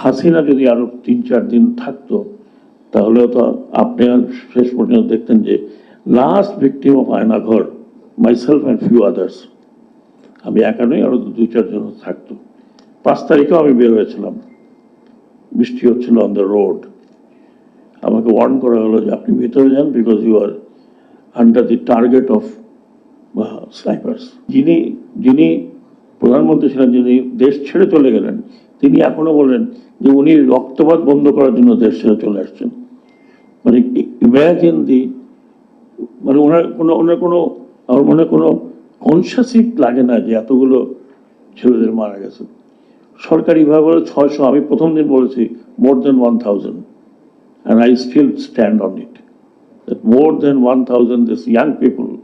হাসিনা যদি আরও তিন, চার দিন থাকতো তাহলে তো আপনি শেষ পর্যন্ত দেখতেন যে last victim of Aynaghar myself and few others আমি একা নই, আরও দু চারজন থাকতো। পাঁচ তারিখেও আমি বের হয়েছিলাম। বৃষ্টি হচ্ছিল অন দ্য রোড আমাকে ওয়ার্ন করা হলো যে আপনি ভেতরে যান because you are under the target of snipers যিনি যিনি প্রধানমন্ত্রী ছিলেন, যিনি দেশ ছেড়ে চলে গেলেন তিনি এখনও বলেন যে উনি রক্তপাত বন্ধ করার জন্য দেশ ছেড়ে চলে আসছেন মানে ইম্যাজিন দি মানে ওনার কোনো ওনার কোনো আমার মনে কোনো কনসিয়াসই লাগে না যে এতগুলো ছেলেদের মারা গেছে সরকারিভাবে বলে ছয়শো আমি প্রথম দিন বলেছি more than one thousand and I still stand on it that more than 1,000 these young people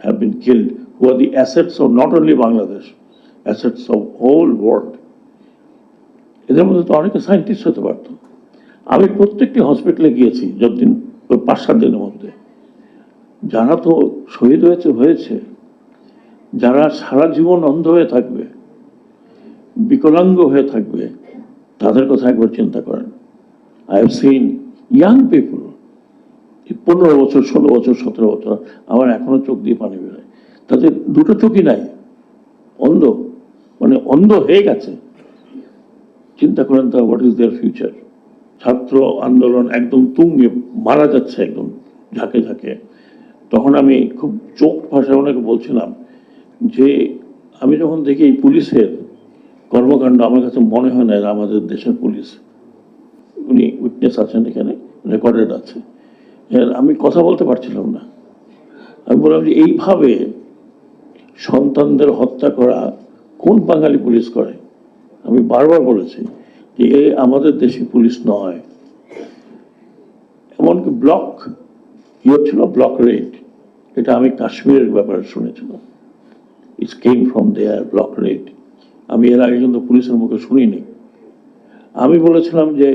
have been killed who are the assets of not only Bangladesh, assets of whole world. এদের মধ্যে তো অনেকে scientist হতে পারতো। আমি প্রত্যেকটি হসপিটালে গিয়েছি যতদিন ওই পাঁচ সাত দিনের মধ্যে। যারা তো শহীদ হয়েছে হয়েছে, যারা সারা জীবন অন্ধ হয়ে থাকবে, বিকলাঙ্গ হয়ে থাকবে, তাদের কথা একবার চিন্তা করেন। I have seen young people পনেরো বছর, ষোলো বছর, সতেরো বছর, আমার এখনও চোখ দিয়ে পানি বেরোয়। তাদের দুটো চোখই নাই, অন্ধ মানে অন্ধ হয়ে গেছে। চিন্তা করেন তা হোয়াট ইজ দেয়ার ফিউচার ছাত্র আন্দোলন একদম তুঙ্গে মারা যাচ্ছে একদম ঝাঁকে ঝাঁকে। তখন আমি খুব চোখ ভাষায় ওনাকে বলছিলাম যে, আমি যখন দেখি এই পুলিশের কর্মকাণ্ড, আমার কাছে মনে হয় না আমাদের দেশের পুলিশ। উনি উইটনেস আছেন এখানে রেকর্ডেড আছে। আমি কথা বলতে পারছিলাম না। আমি বললাম যে, এইভাবে সন্তানদের হত্যা করা কোন বাঙালি পুলিশ করে? আমি বারবার বলেছি যে এ আমাদের দেশি পুলিশ নয়। এমনকি ব্লক, কি ছিল ব্লক রেড এটা আমি কাশ্মীরের ব্যাপারে শুনেছিলাম। It's came from their block raid. আমি এর আগে কিন্তু পুলিশের মুখে শুনিনি। আমি বলেছিলাম যে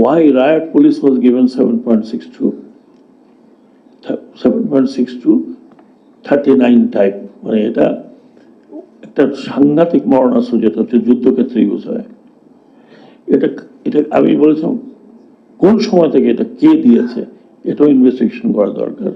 why riot police was given seven point six two seven point six two thirty nine type মানে এটা একটা সাংঘাতিক মরণাস্ত্র যেটা হচ্ছে যুদ্ধক্ষেত্রে ইউজ হয়। এটা এটা আমি বলেছিলাম, কোন সময় থেকে এটা কে দিয়েছে, এটাও ইনভেস্টিগেশন করা দরকার।